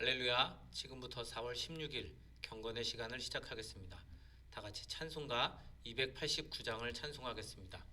할렐루야. 지금부터 4월 16일 경건의 시간을 시작하겠습니다. 다 같이 찬송가 289장을 찬송하겠습니다.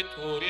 Mântuitorul.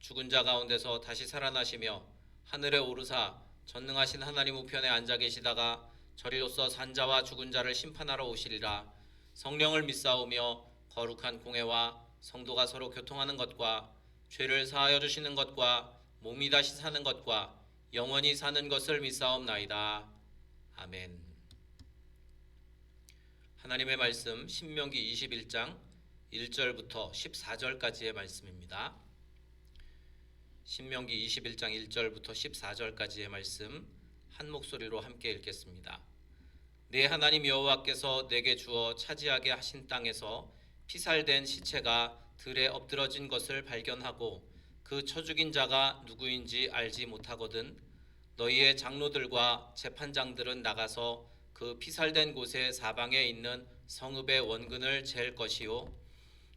죽은 자 가운데서 다시 살아나시며 하늘에 오르사 전능하신 하나님 우편에 앉아 계시다가 저리로서 산자와 죽은 자를 심판하러 오시리라 성령을 믿사오며 거룩한 공회와 성도가 서로 교통하는 것과 죄를 사하여 주시는 것과 몸이 다시 사는 것과 영원히 사는 것을 믿사옵나이다. 아멘. 하나님의 말씀 신명기 21장 1절부터 14절까지의 말씀입니다. 신명기 21장 1절부터 14절까지의 말씀 한 목소리로 함께 읽겠습니다. 내 하나님 여호와께서 내게 주어 차지하게 하신 땅에서 피살된 시체가 들에 엎드러진 것을 발견하고 그쳐 죽인 자가 누구인지 알지 못하거든 너희의 장로들과 재판장들은 나가서 그 피살된 곳의 사방에 있는 성읍의 원근을 잴 것이요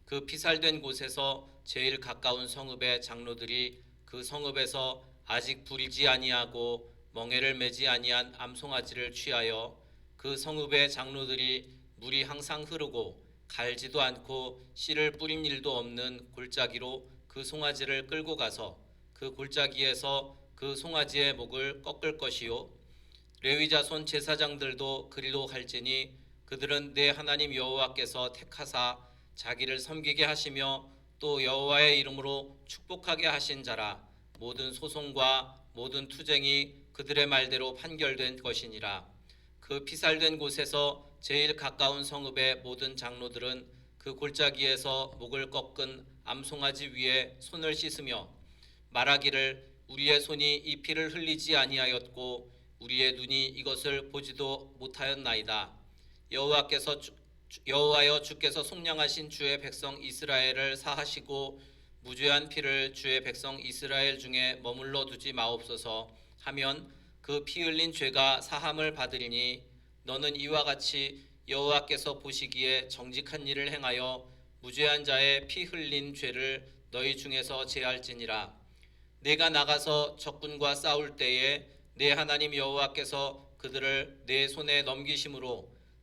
그 피살된 곳에서 제일 가까운 성읍의 장로들이 그 성읍에서 아직 부리지 아니하고 멍에를 매지 아니한 암송아지를 취하여 그 성읍의 장로들이 물이 항상 흐르고 갈지도 않고 씨를 뿌린 일도 없는 골짜기로 그 송아지를 끌고 가서 그 골짜기에서 그 송아지의 목을 꺾을 것이요. 레위 자손 제사장들도 그리로 갈지니 그들은 내 하나님 여호와께서 택하사 자기를 섬기게 하시며 또 여호와의 이름으로 축복하게 하신 자라. 모든 소송과 모든 투쟁이 그들의 말대로 판결된 것이니라. 그 피살된 곳에서 제일 가까운 성읍의 모든 장로들은 그 골짜기에서 목을 꺾은 암송아지 위에 손을 씻으며 말하기를 우리의 손이 이 피를 흘리지 아니하였고 우리의 눈이 이것을 보지도 못하였나이다. 여호와께서 여호와여 주께서 속량하신 주의 백성 이스라엘을 사하시고 무죄한 피를 주의 백성 이스라엘 중에 머물러 두지 마옵소서 하면 그 피 흘린 죄가 사함을 받으리니 너는 이와 같이 여호와께서 보시기에 정직한 일을 행하여 무죄한 자의 피 흘린 죄를 너희 중에서 제할지니라. 내가 나가서 적군과 싸울 때에 내 하나님 여호와께서 그들을 내 손에 넘기심으로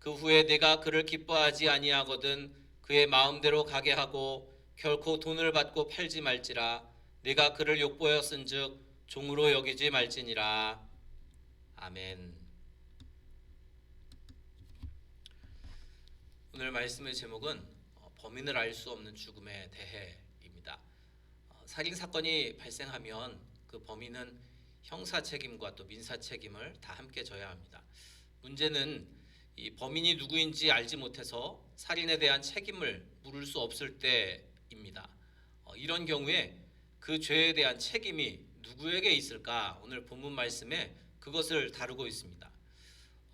그 후에 내가 그를 기뻐하지 아니하거든 그의 마음대로 가게 하고 결코 돈을 받고 팔지 말지라 내가 그를 욕보였은즉 종으로 여기지 말지니라 아멘. 오늘 말씀의 제목은 어, 범인을 알 수 없는 죽음에 대해입니다. 어, 살인 사건이 발생하면 그 범인은 형사 책임과 또 민사 책임을 다 함께 져야 합니다. 문제는 이 범인이 누구인지 알지 못해서 살인에 대한 책임을 물을 수 없을 때입니다. 어, 이런 경우에 그 죄에 대한 책임이 누구에게 있을까? 오늘 본문 말씀에 그것을 다루고 있습니다.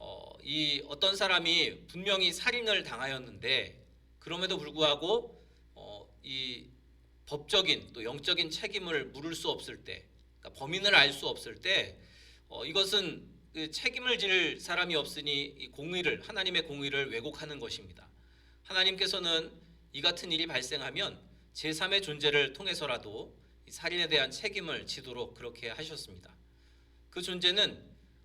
어, 이 어떤 사람이 분명히 살인을 당하였는데 그럼에도 불구하고 어, 이 법적인 또 영적인 책임을 물을 수 없을 때, 그러니까 범인을 알 수 없을 때 어, 이것은 그 책임을 질 사람이 없으니 이 공의를 하나님의 공의를 왜곡하는 것입니다. 하나님께서는 이 같은 일이 발생하면 제3의 존재를 통해서라도 이 살인에 대한 책임을 지도록 그렇게 하셨습니다. 그 존재는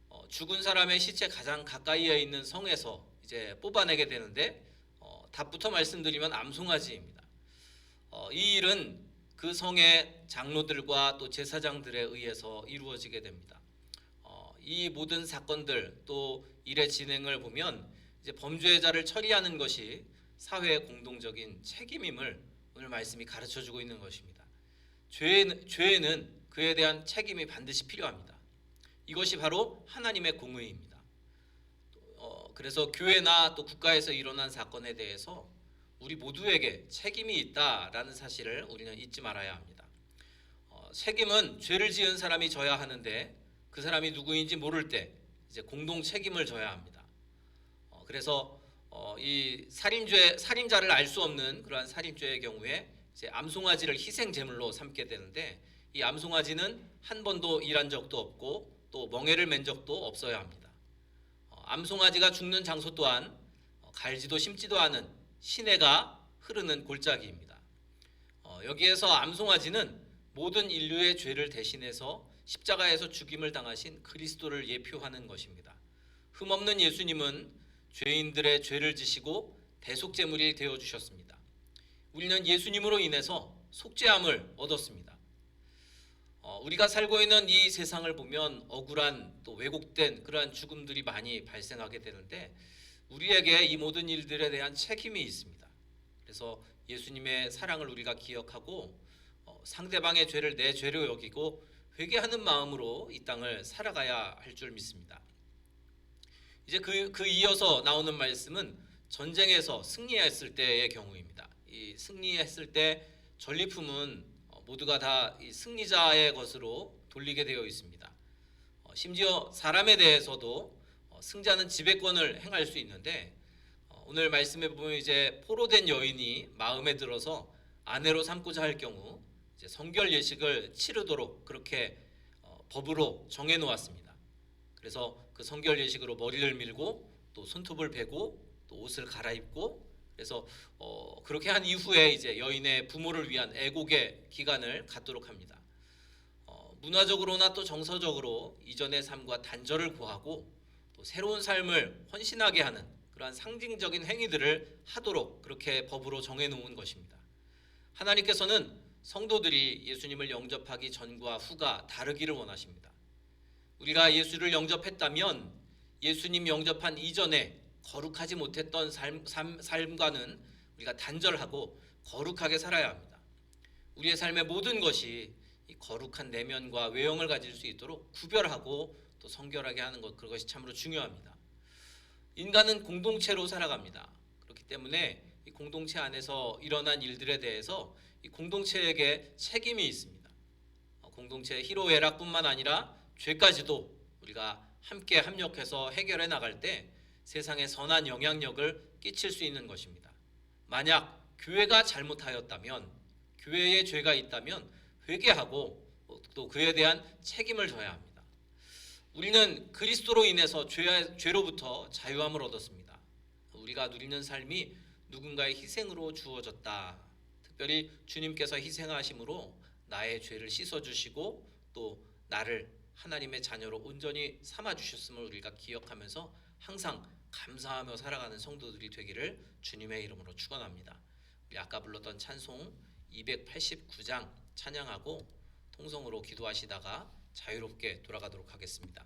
어, 죽은 사람의 시체 가장 가까이에 있는 성에서 이제 뽑아내게 되는데 어, 답부터 말씀드리면 암송아지입니다. 어, 이 일은 그 성의 장로들과 또 제사장들에 의해서 이루어지게 됩니다. 어, 이 모든 사건들 또 일의 진행을 보면 이제 범죄자를 처리하는 것이 사회의 공동적인 책임임을 오늘 말씀이 가르쳐 주고 있는 것입니다. 죄는, 죄에는 그에 대한 책임이 반드시 필요합니다. 이것이 바로 하나님의 공의입니다. 어, 그래서 교회나 또 국가에서 일어난 사건에 대해서 우리 모두에게 책임이 있다라는 사실을 우리는 잊지 말아야 합니다. 어, 책임은 죄를 지은 사람이 져야 하는데 그 사람이 누구인지 모를 때 이제 공동 책임을 져야 합니다. 어, 그래서 어, 이 살인죄 살인자를 알 수 없는 그러한 살인죄의 경우에 이제 암송아지를 희생 제물로 삼게 되는데 이 암송아지는 한 번도 일한 적도 없고 또 멍에를 맨 적도 없어야 합니다. 어, 암송아지가 죽는 장소 또한 어, 갈지도 심지도 않은 시내가 흐르는 골짜기입니다. 어, 여기에서 암송아지는 모든 인류의 죄를 대신해서 십자가에서 죽임을 당하신 그리스도를 예표하는 것입니다. 흠없는 예수님은 죄인들의 죄를 지시고 대속 제물이 되어 주셨습니다. 우리는 예수님으로 인해서 속죄함을 얻었습니다. 어, 우리가 살고 있는 이 세상을 보면 억울한 또 왜곡된 그러한 죽음들이 많이 발생하게 되는데 우리에게 이 모든 일들에 대한 책임이 있습니다. 그래서 예수님의 사랑을 우리가 기억하고 어, 상대방의 죄를 내 죄로 여기고 회개하는 마음으로 이 땅을 살아가야 할 줄 믿습니다. 이제 그, 그 이어서 나오는 말씀은 전쟁에서 승리했을 때의 경우입니다. 이 승리했을 때 전리품은 어, 모두가 다이 승리자의 것으로 돌리게 되어 있습니다. 어, 심지어 사람에 대해서도 어, 승자는 지배권을 행할 수 있는데 어, 오늘 말씀에 보면 이제 포로된 여인이 마음에 들어서 아내로 삼고자 할 경우 이제 성결 예식을 치르도록 그렇게 어, 법으로 정해 놓았습니다. 그래서 그 성결 예식으로 머리를 밀고 또 손톱을 베고 또 옷을 갈아입고 그래서 어, 그렇게 한 이후에 이제 여인의 부모를 위한 애국의 기간을 갖도록 합니다. 어, 문화적으로나 또 정서적으로 이전의 삶과 단절을 구하고 또 새로운 삶을 헌신하게 하는 그러한 상징적인 행위들을 하도록 그렇게 법으로 정해 놓은 것입니다. 하나님께서는 성도들이 예수님을 영접하기 전과 후가 다르기를 원하십니다. 우리가 예수를 영접했다면 예수님 영접한 이전에 거룩하지 못했던 삶, 삶, 삶과는 우리가 단절하고 거룩하게 살아야 합니다. 우리의 삶의 모든 것이 이 거룩한 내면과 외형을 가질 수 있도록 구별하고 또 성결하게 하는 것 그것이 참으로 중요합니다. 인간은 공동체로 살아갑니다. 그렇기 때문에 이 공동체 안에서 일어난 일들에 대해서 이 공동체에게 책임이 있습니다. 어, 공동체의 희로애락뿐만 아니라 죄까지도 우리가 함께 합력해서 해결해 나갈 때 세상에 선한 영향력을 끼칠 수 있는 것입니다. 만약 교회가 잘못하였다면 교회에 죄가 있다면 회개하고 또 그에 대한 책임을 져야 합니다. 우리는 그리스도로 인해서 죄, 죄로부터 자유함을 얻었습니다. 우리가 누리는 삶이 누군가의 희생으로 주어졌다. 특별히 주님께서 희생하심으로 나의 죄를 씻어 주시고 또 나를 하나님의 자녀로 온전히 삼아 주셨음을 우리가 기억하면서 항상 감사하며 살아가는 성도들이 되기를 주님의 이름으로 축원합니다. 우리 아까 불렀던 찬송 289장 찬양하고 통성으로 기도하시다가 자유롭게 돌아가도록 하겠습니다.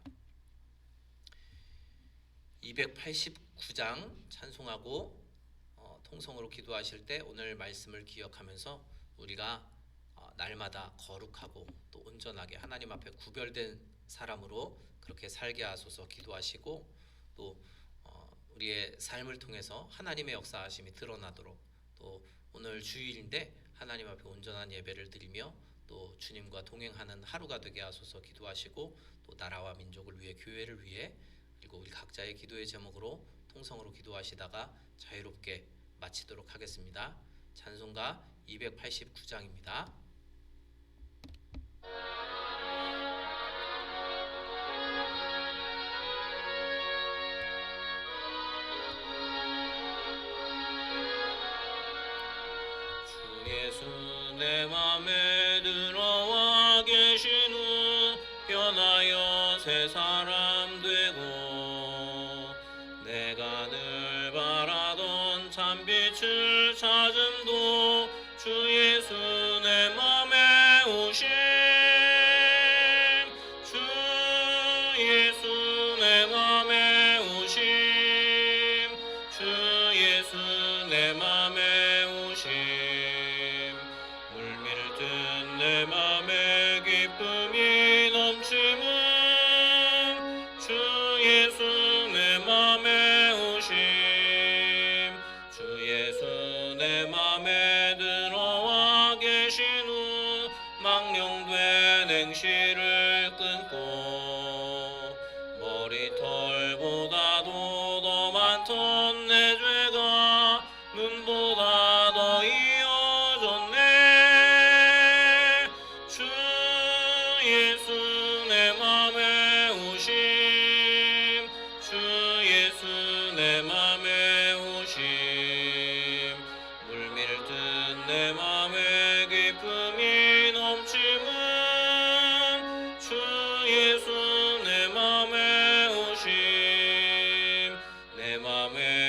289장 찬송하고 어, 통성으로 기도하실 때 오늘 말씀을 기억하면서 우리가 어, 날마다 거룩하고 또 온전하게 하나님 앞에 구별된 사람으로 그렇게 살게 하소서 기도하시고 또 어, 우리의 삶을 통해서 하나님의 역사하심이 드러나도록 또 오늘 주일인데 하나님 앞에 온전한 예배를 드리며 또 주님과 동행하는 하루가 되게 하소서 기도하시고 또 나라와 민족을 위해 교회를 위해 그리고 우리 각자의 기도의 제목으로 통성으로 기도하시다가 자유롭게 마치도록 하겠습니다. 찬송가 289장입니다. 주 예수 내 맘에 들어와 계신 후 변하여 새 사람 되고 내가 늘 망령된 행실을 내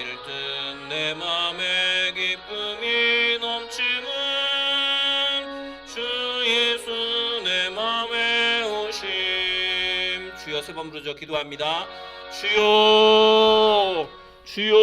밀듯 내 맘에 기쁨이 넘치는 주 예수 내 맘에 오심. 주여 세 번 부르죠 기도합니다. 주여 주여.